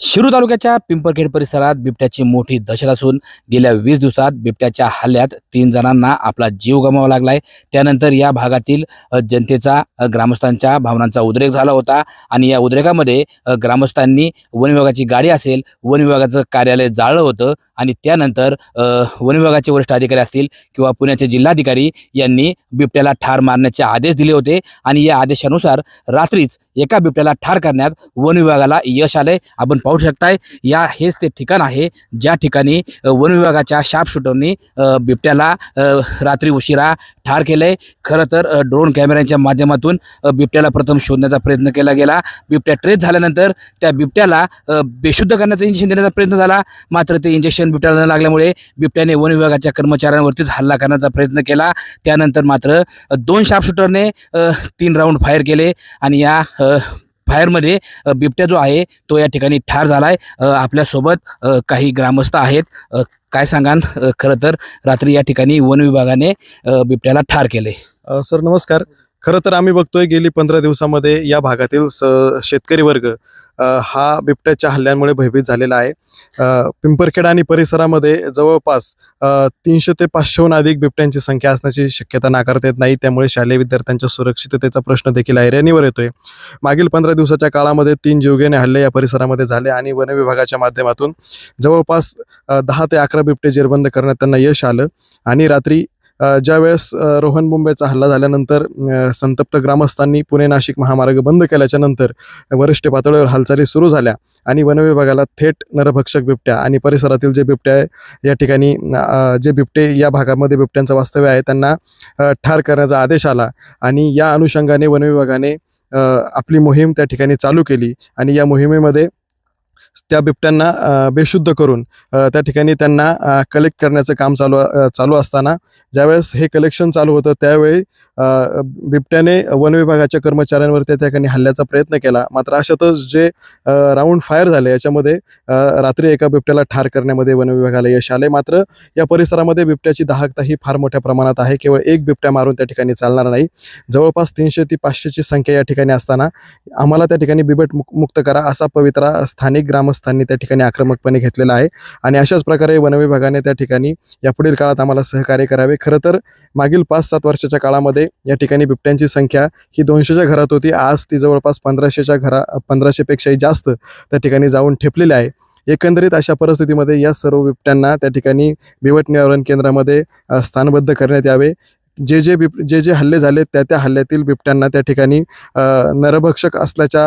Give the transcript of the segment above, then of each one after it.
शिरू तालुक्याच्या पिंपरखेड परिसरात बिबट्याची मोठी दहशत असून गेल्या वीस दिवसात बिबट्याच्या हल्ल्यात तीन जणांना आपला जीव गमावा लागलाय. त्यानंतर या भागातील जनतेचा ग्रामस्थांच्या भावनांचा उद्रेक झाला होता आणि या उद्रेकामध्ये ग्रामस्थांनी वन विभागाची गाडी असेल वन विभागाचं कार्यालय जाळलं होतं. आणि त्यानंतर वनविभागाचे वन विभागाचे वरिष्ठ अधिकारी असतील किंवा पुण्याचे जिल्हाधिकारी यांनी बिबट्याला ठार मारण्याचे आदेश दिले होते. आणि या आदेशानुसार रात्रीच एका बिबट्याला ठार करण्यात वन विभागाला यश आलंय. आपण पाहू शकताय या हेच ते ठिकाण आहे. ज्या ठिकाणी वन विभागाच्या शार्पशूटरनी बिबट्याला रात्री उशिरा ठार केलंय. खरं तर ड्रोन कॅमेऱ्यांच्या माध्यमातून बिबट्याला प्रथम शोधण्याचा प्रयत्न केला गेला. बिबट्या ट्रेस झाल्यानंतर त्या बिबट्याला बेशुद्ध करण्याचं इंजेक्शन देण्याचा प्रयत्न झाला. मात्र ते इंजेक्शन बिबट्याला न लागल्यामुळे बिबट्याने वन विभागाच्या कर्मचाऱ्यांवरतीच हल्ला करण्याचा प्रयत्न केला. त्यानंतर मात्र दोन शार्पशूटरने तीन राऊंड फायर केले आणि या फायरमध्ये बिबट्या जो आहे तो या ठिकाणी ठार झालाय. आहे आपल्यासोबत काही ग्रामस्थ आहेत. काय सांगान खरं तर रात्री या ठिकाणी वन विभागाने बिबट्याला ठार केले. सर नमस्कार. खरं तर आम्ही बघतोय गेली पंधरा दिवसामध्ये या भागातील स शेतकरी वर्ग हा बिबट्याच्या हल्ल्यांमुळे भयभीत झालेला आहे. पिंपरखेड आणि परिसरामध्ये जवळपास तीनशे ते पाचशेहून अधिक बिबट्यांची संख्या असण्याची शक्यता नाकारता येत नाही. त्यामुळे शालेय विद्यार्थ्यांच्या सुरक्षिततेचा प्रश्न देखील ऐरणीवर येतोय. मागील पंधरा दिवसाच्या काळामध्ये तीन जीवघेणे हल्ले या परिसरामध्ये झाले आणि वन विभागाच्या माध्यमातून जवळपास दहा ते अकरा बिबटे जेरबंद करण्यात त्यांना यश आलं आणि रात्री ज्यावेळेस रोहन मुंबईचा हल्ला झाल्यानंतर संतप्त ग्रामस्थांनी पुणे नाशिक महामार्ग बंद केल्याच्यानंतर वरिष्ठ पातळीवर हालचाली सुरू झाल्या आणि वनविभागाला थेट नरभक्षक बिबट्या आणि परिसरातील जे बिबट्या आहे या ठिकाणी जे बिबटे या भागामध्ये बिबट्यांचं वास्तव्य आहे त्यांना ठार करण्याचा आदेश आला आणि या अनुषंगाने वनविभागाने आपली मोहीम त्या ठिकाणी चालू केली आणि या मोहिमेमध्ये त्या बिबट्यांना बेशुद्ध करून त्या ठिकाणी त्यांना कलेक्ट करण्याचं काम चालू चालू असताना ज्यावेळेस हे कलेक्शन चालू होतं त्यावेळी बिबट्याने वन विभागाच्या कर्मचाऱ्यांवर त्या ठिकाणी हल्ल्याचा प्रयत्न केला. मात्र अशातच जे राऊंड फायर झाले याच्यामध्ये रात्री एका बिबट्याला ठार करण्यामध्ये वन विभागाला यश आले. मात्र या परिसरामध्ये बिबट्याची दाहकता ही फार मोठ्या प्रमाणात आहे. केवळ एक बिबट्या मारून त्या ठिकाणी चालणार नाही. जवळपास तीनशे ती पाचशेची संख्या या ठिकाणी असताना आम्हाला त्या ठिकाणी बिबट मुक्त करा असा पवित्रा स्थानिक ग्रामस्थांनी त्या ठिकाणी आक्रमकपणे घेतलेला आहे. आणि अशाच प्रकारे वन विभागाने त्या ठिकाणी यापुढील काळात आम्हाला सहकार्य करावे. खरं तर मागील पाच सात वर्षाच्या काळामध्ये या ठिकाणी बिबट्यांची संख्या ही दोनशेच्या घरात होती. आज ती जवळपास पंधराशेच्या घरा पंधराशेपेक्षाही जास्त त्या ठिकाणी जाऊन ठेपलेली आहे. एकंदरीत अशा परिस्थितीमध्ये या सर्व बिबट्यांना त्या ठिकाणी बिबट निवारण केंद्रामध्ये स्थानबद्ध करण्यात यावे. जे जे बिब जे जे हल्ले झाले त्या त्या हल्ल्यातील बिबट्यांना त्या ठिकाणी नरभक्षक असल्याच्या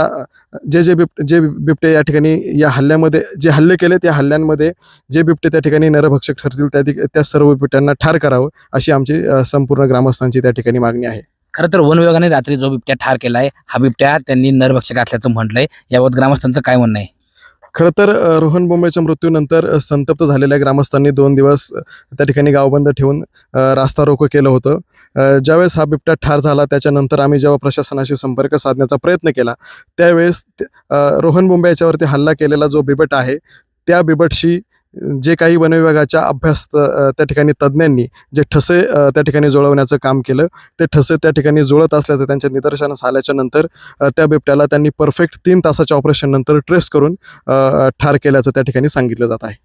जे जे बिब जे बिबटे या ठिकाणी या हल्ल्यामध्ये जे हल्ले केले त्या हल्ल्यांमध्ये जे बिबटे त्या ठिकाणी नरभक्षक ठरतील त्या ठिक- त्या सर्व बिबट्यांना ठार करावं अशी आमची संपूर्ण ग्रामस्थांची त्या ठिकाणी मागणी आहे. खरं तर वन विभागाने रात्री जो बिबट्या ठार केला आहे हा बिबट्या त्यांनी नरभक्षक असल्याचं म्हटलंय. याबाबत ग्रामस्थांचं काय म्हणणं आहे? खरं तर रोहन बोंबेच्या मृत्यूनंतर संतप्त झालेल्या ग्रामस्थांनी दोन दिवस त्या ठिकाणी गावबंद ठेवून रास्ता रोको केलं होतं. ज्यावेळेस हा बिबट्या ठार झाला त्याच्यानंतर आम्ही जेव्हा प्रशासनाशी संपर्क साधण्याचा प्रयत्न केला त्यावेळेस रोहन बोंबे याच्यावरती हल्ला केलेला जो बिबट आहे त्या बिबटशी जे काही वन विभागाच्या अभ्यास त्या ठिकाणी तज्ज्ञांनी जे ठसे त्या ठिकाणी जुळवण्याचं काम केलं ते ठसे त्या ठिकाणी जुळत असल्याचं त्यांच्या निदर्शनास आल्याच्यानंतर त्या बिबट्याला त्यांनी परफेक्ट तीन तासाच्या ऑपरेशन नंतर ट्रेस करून ठार केल्याचं त्या ठिकाणी सांगितलं जात आहे.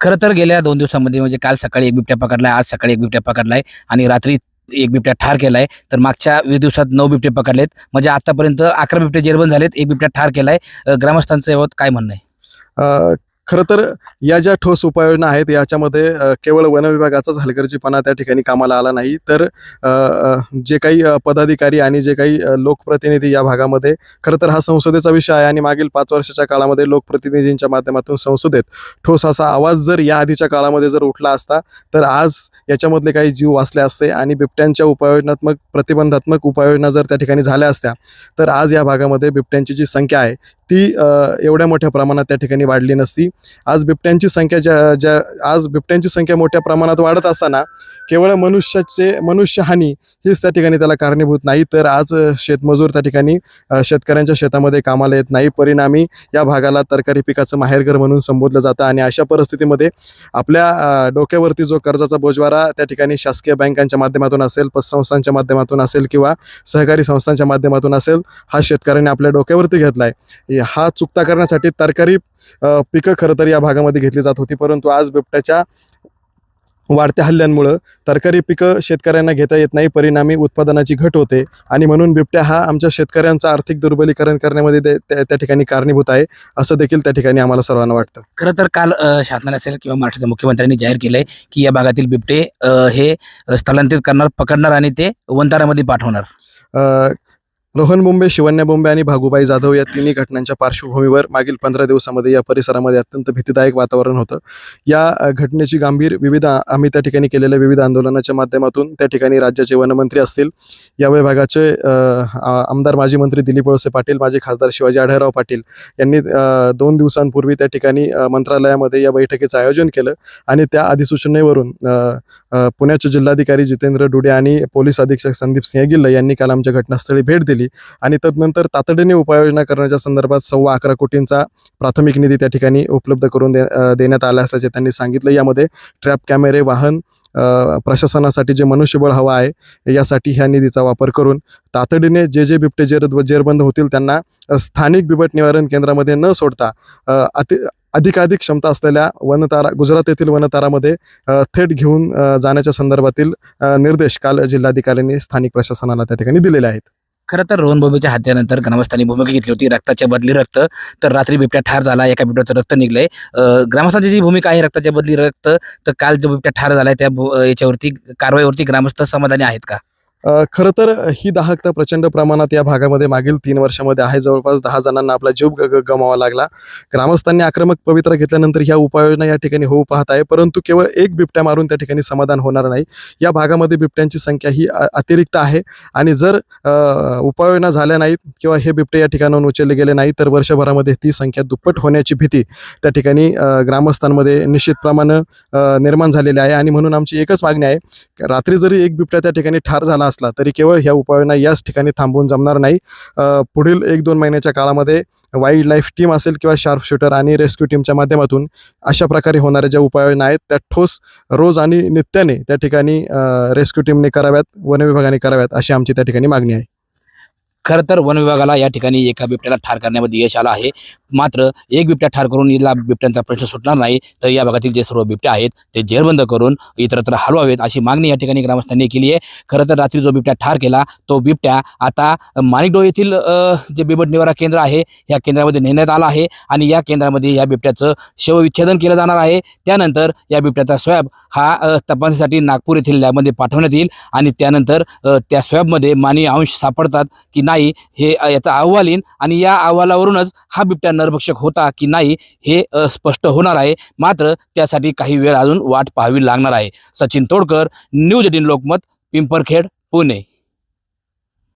खरं तर गेल्या दोन दिवसामध्ये म्हणजे काल सकाळी एक बिबट्या पकडलाय आज सकाळी एक बिबट्या पकडलाय आणि रात्री एक बिबट्या ठार केलाय तर मागच्या वीस दिवसात नऊ बिबटे पकडलेत. म्हणजे आतापर्यंत अकरा बिबटे जेरबंद झालेत एक बिबट्या ठार केलाय. ग्रामस्थांचं याबाबत काय म्हणणं आहे? खरं तर या ज्या ठोस उपाययोजना आहेत याच्यामध्ये केवळ वनविभागाचाच हलगर्जीपणा त्या ठिकाणी कामाला आला नाही. तर जे काही पदाधिकारी आणि जे काही लोकप्रतिनिधी या भागामध्ये खरं तर हा संसदेचा विषय आहे आणि मागील पाच वर्षाच्या काळामध्ये लोकप्रतिनिधींच्या माध्यमातून संसदेत ठोस असा आवाज जर या आधीच्या काळामध्ये जर उठला असता तर आज याच्यामधले काही जीव वाचले असते आणि बिबट्यांच्या उपाययोजनात्मक प्रतिबंधात्मक उपाययोजना जर त्या ठिकाणी झाल्या असत्या तर आज या भागामध्ये बिबट्यांची जी संख्या आहे ती एवढ्या मोठ्या प्रमाणात त्या ठिकाणी वाढली नसती. आज बिबट्यांची संख्या ज्या ज्या आज बिबट्यांची संख्या मोठ्या प्रमाणात वाढत असताना केवळ मनुष्याचे मनुष्यहानी हीच त्या ठिकाणी त्याला कारणीभूत नाही. तर आज शेतमजूर त्या ठिकाणी शेतकऱ्यांच्या शेतामध्ये कामाला येत नाही. परिणामी या भागाला तरकारी पिकाचं माहेरघर म्हणून संबोधलं जातं आणि अशा परिस्थितीमध्ये आपल्या डोक्यावरती जो कर्जाचा बोजवारा त्या ठिकाणी शासकीय बँकांच्या माध्यमातून असेल पतसंस्थांच्या माध्यमातून असेल किंवा सहकारी संस्थांच्या माध्यमातून असेल हा शेतकऱ्यांनी आपल्या डोक्यावरती घेतला आहे हा चुकता करण्यासाठी तरकारी पिकं खरं तर या भागामध्ये घेतली जात होती. परंतु आज बिबट्याच्या वाढत्या हल्ल्यांमुळं तरकारी पिकं शेतकऱ्यांना घेता येत नाही. परिणामी उत्पादनाची घट होते. आणि म्हणून बिबट्या हा आमच्या शेतकऱ्यांचं आर्थिक दुर्बलीकरण करण्यामध्ये त्या ठिकाणी कारणीभूत आहे असं देखील त्या ठिकाणी आम्हाला सर्वांना वाटतं. खरं तर काल शासनाने असेल किंवा महाराष्ट्राच्या मुख्यमंत्र्यांनी जाहीर केलंय की या भागातील बिबटे हे स्थलांतरित करणार पकडणार आणि ते वंतारामध्ये पाठवणार. रोहन बोंबे शिवन्या बोंबे आणि भागुबाई जाधव या तिन्ही घटनांच्या पार्श्वभूमीवर मागील पंधरा दिवसामध्ये या परिसरामध्ये अत्यंत भीतीदायक वातावरण होतं. या घटनेची गांभीर विविध आम्ही त्या ठिकाणी केलेल्या विविध आंदोलनाच्या माध्यमातून त्या ठिकाणी राज्याचे वनमंत्री असतील या विभागाचे आमदार माजी मंत्री दिलीप वळसे पाटील माजी खासदार शिवाजी आढळराव पाटील यांनी दोन दिवसांपूर्वी त्या ठिकाणी मंत्रालयामध्ये या बैठकीचं आयोजन केलं आणि त्या अधिसूचनेवरून पुण्याचे जिल्हाधिकारी जितेंद्र डुडे आणि पोलीस अधीक्षक संदीप सिंह गिल्ल यांनी काल आमच्या घटनास्थळी भेट दिली. आणि तदनंतर तातडीने उपाययोजना करण्याच्या संदर्भात सव्वा अकरा कोटींचा प्राथमिक निधी त्या ठिकाणी उपलब्ध करून दे देण्यात आला असल्याचे त्यांनी सांगितलं. यामध्ये ट्रॅप कॅमेरे वाहन अ, प्रशासनासाठी जे मनुष्यबळ हवं आहे यासाठी ह्या निधीचा वापर करून तातडीने जे जे बिबटे जेर जेरबंद होतील त्यांना स्थानिक बिबट निवारण केंद्रामध्ये न सोडता अति अधिकाधिक क्षमता असलेल्या वनतारा गुजरात येथील वनतारामध्ये थेट घेऊन जाण्याच्या संदर्भातील निर्देश काल जिल्हाधिकाऱ्यांनी स्थानिक प्रशासनाला त्या ठिकाणी दिलेले आहेत. खरं तर रोहन बोंबेच्या हत्यानंतर ग्रामस्थांनी भूमिका घेतली होती. रक्ताच्या बदली रक्त. तर रात्री बिबट्या ठार झाला एका बिबट्याचं रक्त निघलंय. ग्रामस्थांची जी भूमिका आहे रक्ताच्या बदली रक्त तर काल जो बिबट्या ठार झालाय त्या याच्यावरती कारवाईवरती ग्रामस्थ समाधानी आहेत का? खरं तर ही दाहकता प्रचंड प्रमाणात या भागामध्ये मागील तीन वर्षामध्ये आहे. जवळपास दहा जणांना आपला जीव ग- गमावा लागला. ग्रामस्थांनी आक्रमक पवित्रा घेतल्यानंतर ह्या उपाययोजना या ठिकाणी होऊ पाहत आहे. परंतु केवळ एक बिबट्या मारून त्या ठिकाणी समाधान होणार नाही. या भागामध्ये बिबट्यांची संख्या ही अ- अतिरिक्त आहे. आणि जर उपाययोजना झाल्या नाहीत किंवा हे बिबटे या ठिकाणाहून उचलले गेले नाही तर वर्षभरामध्ये ती संख्या दुप्पट होण्याची भीती त्या ठिकाणी ग्रामस्थांमध्ये निश्चितप्रमाणे प्रमाण निर्माण झालेली आहे. आणि म्हणून आमची एकच मागणी आहे रात्री जरी एक बिबट्या त्या ठिकाणी ठार झाला असला तरी केवळ ह्या उपाययोजना याच ठिकाणी थांबवून जमणार नाही. पुढील एक दोन महिन्याच्या काळामध्ये वाईल्ड लाईफ टीम असेल किंवा शार्प शूटर आणि रेस्क्यू टीमच्या माध्यमातून अशा प्रकारे होणाऱ्या ज्या उपाययोजना आहेत त्या ठोस रोज आणि नित्याने त्या ठिकाणी रेस्क्यू टीमने कराव्यात वनविभागाने कराव्यात अशी आमची त्या ठिकाणी मागणी आहे. खरं तर वन विभागाला या ठिकाणी एका बिबट्याला ठार करण्यामध्ये यश आलं आहे. मात्र एक बिबट्या ठार करून याला बिबट्यांचा प्रश्न सुटणार नाही. तर या भागातील जे सर्व बिबट्या आहेत ते जेरबंद करून इतरत्र हलवावेत अशी मागणी या ठिकाणी ग्रामस्थांनी केली आहे. खरं तर रात्री जो बिबट्या ठार केला तो बिबट्या आता माणिकडो येथील जे बिबट निवारा केंद्र आहे या केंद्रामध्ये नेण्यात आला आहे आणि या केंद्रामध्ये या बिबट्याचं शवविच्छेदन केलं जाणार आहे. त्यानंतर या बिबट्याचा स्वॅब हा अ, तपासणीसाठी नागपूर येथील लॅबमध्ये पाठवण्यात येईल आणि त्यानंतर त्या स्वॅबमध्ये मानवी अंश सापडतात की नाही हे याचा अहवाल येईल आणि या अहवालावरूनच हा बिबट्या नरभक्षक होता की नाही हे स्पष्ट होणार आहे. मात्र त्यासाठी काही वेळ अजून वाट पाहावी लागणार आहे. Sachin Todkar news eighteen Lokmat Pimparkhed Pune.